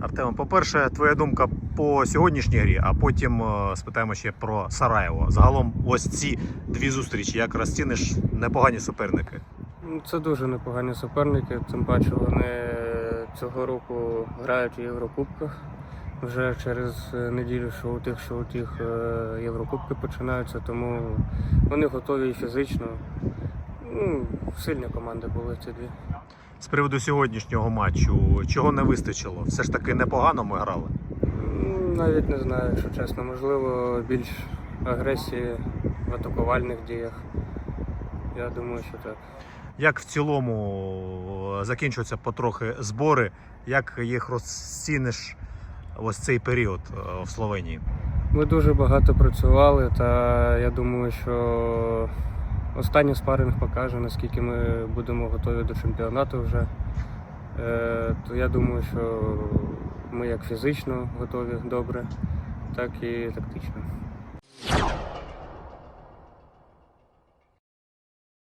Артем, по-перше, твоя думка по сьогоднішній грі, а потім е, спитаємо ще про Сараєво. Загалом, ось ці дві зустрічі, як розціниш непогані суперники. Ну, Це дуже непогані суперники, тим паче вони цього року грають у Єврокубках. Вже через неділю, що у тих, що у тих е, Єврокубки починаються, тому вони готові і фізично. Ну, сильні команди були ці дві. З приводу сьогоднішнього матчу, чого не вистачило? Все ж таки непогано ми грали. Навіть не знаю, якщо чесно, можливо, більш агресії в атакувальних діях. Я думаю, що так. Як в цілому е, закінчуються потрохи збори, як їх розціниш ось цей період е, в Словенії? Ми дуже багато працювали, та я думаю, що останній спаринг покаже, наскільки ми будемо готові до чемпіонату вже. Е, То я думаю, що ми як фізично готові добре, так і тактично.